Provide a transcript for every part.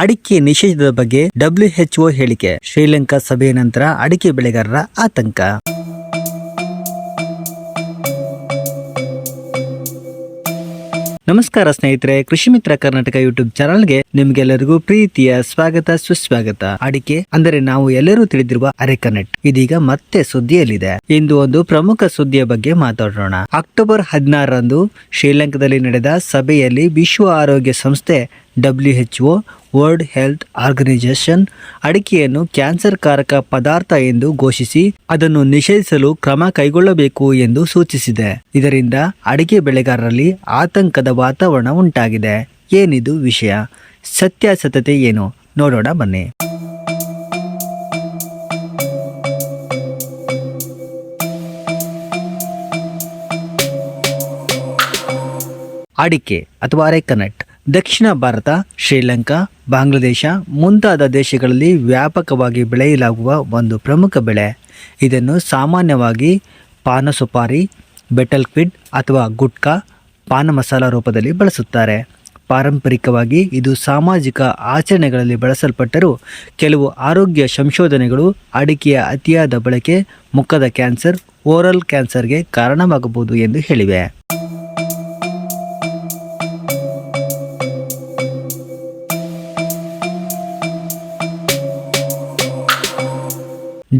ಅಡಿಕೆ ನಿಷೇಧದ ಬಗ್ಗೆ ಡಬ್ಲ್ಯೂಎಚ್ಒ ಹೇಳಿಕೆ. ಶ್ರೀಲಂಕಾ ಸಭೆಯ ನಂತರ ಅಡಿಕೆ ಬೆಳೆಗಾರರ ಆತಂಕ. ನಮಸ್ಕಾರ ಸ್ನೇಹಿತರೆ, ಕೃಷಿ ಮಿತ್ರ ಕರ್ನಾಟಕ ಯೂಟ್ಯೂಬ್ ಚಾನಲ್ಗೆ ನಿಮ್ಗೆಲ್ಲರಿಗೂ ಪ್ರೀತಿಯ ಸ್ವಾಗತ, ಸುಸ್ವಾಗತ. ಅಡಿಕೆ ಅಂದರೆ ನಾವು ಎಲ್ಲರೂ ತಿಳಿದಿರುವ ಅರೆಕನೆಟ್. ಇದೀಗ ಮತ್ತೆ ಸುದ್ದಿಯಲ್ಲಿದೆ. ಇಂದು ಒಂದು ಪ್ರಮುಖ ಸುದ್ದಿಯ ಬಗ್ಗೆ ಮಾತಾಡೋಣ. ಅಕ್ಟೋಬರ್ ಹದಿನಾರರಂದು ಶ್ರೀಲಂಕಾದಲ್ಲಿ ನಡೆದ ಸಭೆಯಲ್ಲಿ ವಿಶ್ವ ಆರೋಗ್ಯ ಸಂಸ್ಥೆ ಡಬ್ಲ್ಯೂಎಚ್ಒ ವರ್ಲ್ಡ್ ಹೆಲ್ತ್ ಆರ್ಗನೈಸೇಷನ್, ಅಡಿಕೆಯನ್ನು ಕ್ಯಾನ್ಸರ್ ಕಾರಕ ಪದಾರ್ಥ ಎಂದು ಘೋಷಿಸಿ ಅದನ್ನು ನಿಷೇಧಿಸಲು ಕ್ರಮ ಕೈಗೊಳ್ಳಬೇಕು ಎಂದು ಸೂಚಿಸಿದೆ. ಇದರಿಂದ ಅಡಿಕೆ ಬೆಳೆಗಾರರಲ್ಲಿ ಆತಂಕದ ವಾತಾವರಣ ಉಂಟಾಗಿದೆ. ಏನಿದು ವಿಷಯ? ಸತ್ಯಾಸತ್ಯತೆ ಏನು? ನೋಡೋಣ, ಬನ್ನಿ. ಅಡಿಕೆ ಅಥವಾ ಅರೆಕನಟ್ ದಕ್ಷಿಣ ಭಾರತ, ಶ್ರೀಲಂಕಾ, ಬಾಂಗ್ಲಾದೇಶ ಮುಂತಾದ ದೇಶಗಳಲ್ಲಿ ವ್ಯಾಪಕವಾಗಿ ಬೆಳೆಯಲಾಗುವ ಒಂದು ಪ್ರಮುಖ ಬೆಳೆ. ಇದನ್ನು ಸಾಮಾನ್ಯವಾಗಿ ಪಾನ ಸುಪಾರಿ ಬೆಟಲ್ ಕ್ವಿಡ್ ಅಥವಾ ಗುಟ್ಕಾ ಪಾನ ಮಸಾಲ ರೂಪದಲ್ಲಿ ಬಳಸುತ್ತಾರೆ. ಪಾರಂಪರಿಕವಾಗಿ ಇದು ಸಾಮಾಜಿಕ ಆಚರಣೆಗಳಲ್ಲಿ ಬಳಸಲ್ಪಟ್ಟರೂ ಕೆಲವು ಆರೋಗ್ಯ ಸಂಶೋಧನೆಗಳು ಅಡಿಕೆಯ ಅತಿಯಾದ ಬಳಕೆ, ಮುಖದ ಕ್ಯಾನ್ಸರ್, ಓರಲ್ ಕ್ಯಾನ್ಸರ್ಗೆ ಕಾರಣವಾಗಬಹುದು ಎಂದು ಹೇಳಿವೆ.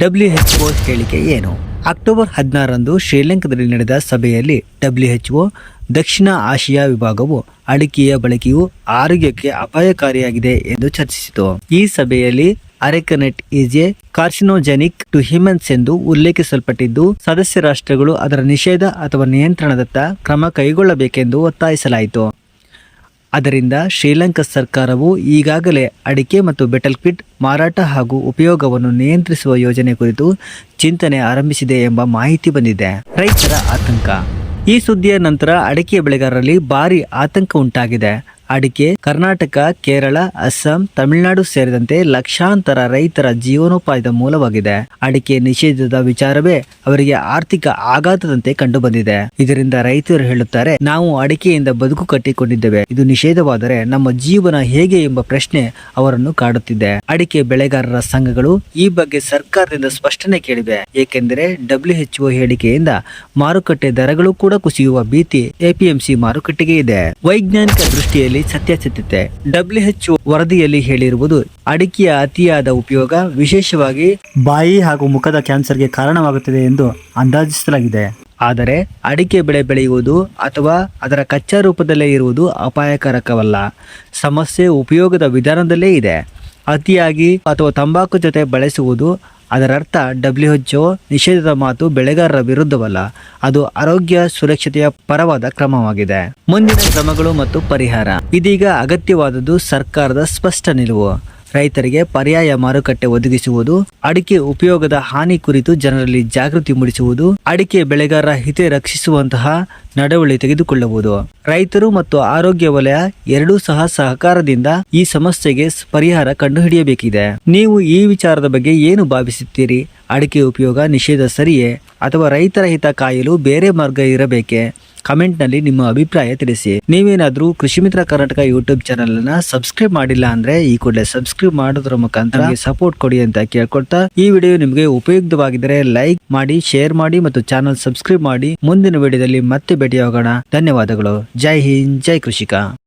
ಡಬ್ಲ್ಯೂಎಚ್ಒ ಹೇಳಿಕೆ ಏನು? ಅಕ್ಟೋಬರ್ ಹದಿನಾರರಂದು ಶ್ರೀಲಂಕಾದಲ್ಲಿ ನಡೆದ ಸಭೆಯಲ್ಲಿ ಡಬ್ಲ್ಯೂಎಚ್ಒ ದಕ್ಷಿಣ ಆಶಿಯಾ ವಿಭಾಗವು ಅಡಿಕೆಯ ಬಳಕೆಯು ಆರೋಗ್ಯಕ್ಕೆ ಅಪಾಯಕಾರಿಯಾಗಿದೆ ಎಂದು ಚರ್ಚಿಸಿತು. ಈ ಸಭೆಯಲ್ಲಿ arecanut is a carcinogenic to humans ಎಂದು ಉಲ್ಲೇಖಿಸಲ್ಪಟ್ಟಿದ್ದು, ಸದಸ್ಯ ರಾಷ್ಟ್ರಗಳು ಅದರ ನಿಷೇಧ ಅಥವಾ ನಿಯಂತ್ರಣದತ್ತ ಕ್ರಮ ಕೈಗೊಳ್ಳಬೇಕೆಂದು ಒತ್ತಾಯಿಸಲಾಯಿತು. ಅದರಿಂದ ಶ್ರೀಲಂಕಾ ಸರ್ಕಾರವು ಈಗಾಗಲೇ ಅಡಿಕೆ ಮತ್ತು ಬೆಟಲ್ ಕ್ವಿಟ್ ಮಾರಾಟ ಹಾಗೂ ಉಪಯೋಗವನ್ನು ನಿಯಂತ್ರಿಸುವ ಯೋಜನೆ ಕುರಿತು ಚಿಂತನೆ ಆರಂಭಿಸಿದೆ ಎಂಬ ಮಾಹಿತಿ ಬಂದಿದೆ. ರೈತರ ಆತಂಕ. ಈ ಸುದ್ದಿಯ ನಂತರ ಅಡಿಕೆ ಬೆಳೆಗಾರರಲ್ಲಿ ಭಾರಿ ಆತಂಕ ಉಂಟಾಗಿದೆ. ಅಡಿಕೆ, ಕರ್ನಾಟಕ, ಕೇರಳ, ಅಸ್ಸಾಂ, ತಮಿಳುನಾಡು ಸೇರಿದಂತೆ ಲಕ್ಷಾಂತರ ರೈತರ ಜೀವನೋಪಾಯದ ಮೂಲವಾಗಿದೆ. ಅಡಿಕೆ ನಿಷೇಧದ ವಿಚಾರವೇ ಅವರಿಗೆ ಆರ್ಥಿಕ ಆಘಾತದಂತೆ ಕಂಡುಬಂದಿದೆ. ಇದರಿಂದ ರೈತರು ಹೇಳುತ್ತಾರೆ, ನಾವು ಅಡಿಕೆಯಿಂದ ಬದುಕು ಕಟ್ಟಿಕೊಂಡಿದ್ದೇವೆ. ಇದು ನಿಷೇಧವಾದರೆ ನಮ್ಮ ಜೀವನ ಹೇಗೆ ಎಂಬ ಪ್ರಶ್ನೆ ಅವರನ್ನು ಕಾಡುತ್ತಿದೆ. ಅಡಿಕೆ ಬೆಳೆಗಾರರ ಸಂಘಗಳು ಈ ಬಗ್ಗೆ ಸರ್ಕಾರದಿಂದ ಸ್ಪಷ್ಟನೆ ಕೇಳಿವೆ. ಏಕೆಂದರೆ ಡಬ್ಲ್ಯೂಎಚ್ಒ ಹೇಳಿಕೆಯಿಂದ ಮಾರುಕಟ್ಟೆ ದರಗಳು ಕೂಡ ಕುಸಿಯುವ ಭೀತಿ ಎಪಿಎಂಸಿ ಮಾರುಕಟ್ಟೆಗೆ ಇದೆ. ವೈಜ್ಞಾನಿಕ ದೃಷ್ಟಿಯಲ್ಲಿ ಸತ್ಯಾಸತ್ಯತೆ ಡಬ್ಲ್ಯೂಎಚ್ಒ ವರದಿಯಲ್ಲಿ ಹೇಳಿರುವುದು ಅಡಿಕೆಯ ಅತಿಯಾದ ಉಪಯೋಗ, ವಿಶೇಷವಾಗಿ ಬಾಯಿ ಹಾಗೂ ಮುಖದ ಕ್ಯಾನ್ಸರ್ಗೆ ಕಾರಣವಾಗುತ್ತದೆ ಎಂದು ಅಂದಾಜಿಸಲಾಗಿದೆ. ಆದರೆ ಅಡಿಕೆ ಬೆಳೆ ಬೆಳೆಯುವುದು ಅಥವಾ ಅದರ ಕಚ್ಚಾ ರೂಪದಲ್ಲೇ ಇರುವುದು ಅಪಾಯಕಾರಕವಲ್ಲ. ಸಮಸ್ಯೆ ಉಪಯೋಗದ ವಿಧಾನದಲ್ಲೇ ಇದೆ. ಅತಿಯಾಗಿ ಅಥವಾ ತಂಬಾಕು ಜೊತೆ ಬಳಸುವುದು ಅದರರ್ಥ ಡಬ್ಲ್ಯೂಎಚ್ಒ ನಿಷೇಧದ ಮಾತು ಬೆಳೆಗಾರರ ವಿರುದ್ಧವಲ್ಲ, ಅದು ಆರೋಗ್ಯ ಸುರಕ್ಷತೆಯ ಪರವಾದ ಕ್ರಮವಾಗಿದೆ. ಮುಂದಿನ ಕ್ರಮಗಳು ಮತ್ತು ಪರಿಹಾರ. ಇದೀಗ ಅಗತ್ಯವಾದದ್ದು ಸರ್ಕಾರದ ಸ್ಪಷ್ಟ ನಿಲುವು. ರೈತರಿಗೆ ಪರ್ಯಾಯ ಮಾರುಕಟ್ಟೆ ಒದಗಿಸುವುದು, ಅಡಿಕೆ ಉಪಯೋಗದ ಹಾನಿ ಕುರಿತು ಜನರಲ್ಲಿ ಜಾಗೃತಿ ಮೂಡಿಸುವುದು, ಅಡಿಕೆ ಬೆಳೆಗಾರರ ಹಿತ ರಕ್ಷಿಸುವಂತಹ ನಡವಳಿ ತೆಗೆದುಕೊಳ್ಳುವುದು. ರೈತರು ಮತ್ತು ಆರೋಗ್ಯ ವಲಯ ಎರಡೂ ಸಹ ಸಹಕಾರದಿಂದ ಈ ಸಮಸ್ಯೆಗೆ ಪರಿಹಾರ ಕಂಡುಹಿಡಿಯಬೇಕಿದೆ. ನೀವು ಈ ವಿಚಾರದ ಬಗ್ಗೆ ಏನು ಭಾವಿಸುತ್ತೀರಿ? ಅಡಿಕೆ ಉಪಯೋಗ ನಿಷೇಧ ಸರಿಯೇ? ಅಥವಾ ರೈತರ ಹಿತ ಕಾಯಲು ಬೇರೆ ಮಾರ್ಗ ಇರಬೇಕೆ? ಕಮೆಂಟ್ನಲ್ಲಿ ನಿಮ್ಮ ಅಭಿಪ್ರಾಯ ತಿಳಿಸಿ. ನೀವೇನಾದ್ರೂ ಕೃಷಿ ಮಿತ್ರ ಕರ್ನಾಟಕ ಯೂಟ್ಯೂಬ್ ಚಾನೆಲ್ ಅನ್ನ ಸಬ್ಸ್ಕ್ರೈಬ್ ಮಾಡಿಲ್ಲ ಅಂದ್ರೆ ಈ ಕೂಡಲೇ ಸಬ್ಸ್ಕ್ರೈಬ್ ಮಾಡೋದ್ರ ಮುಖಾಂತರ ಸಪೋರ್ಟ್ ಕೊಡಿ ಅಂತ ಕೇಳ್ಕೊಳ್ತಾ ಈ ವಿಡಿಯೋ ನಿಮಗೆ ಉಪಯುಕ್ತವಾಗಿದ್ದರೆ ಲೈಕ್ ಮಾಡಿ ಶೇರ್ ಮಾಡಿ ಮತ್ತು ಚಾನಲ್ ಸಬ್ಸ್ಕ್ರೈಬ್ ಮಾಡಿ ಮುಂದಿನ ವಿಡಿಯೋದಲ್ಲಿ ಮತ್ತೆ ಭೇಟಿಯಾಗೋಣ. ಧನ್ಯವಾದಗಳು. ಜೈ ಹಿಂದ್ ಜೈ ಕೃಷಿಕ.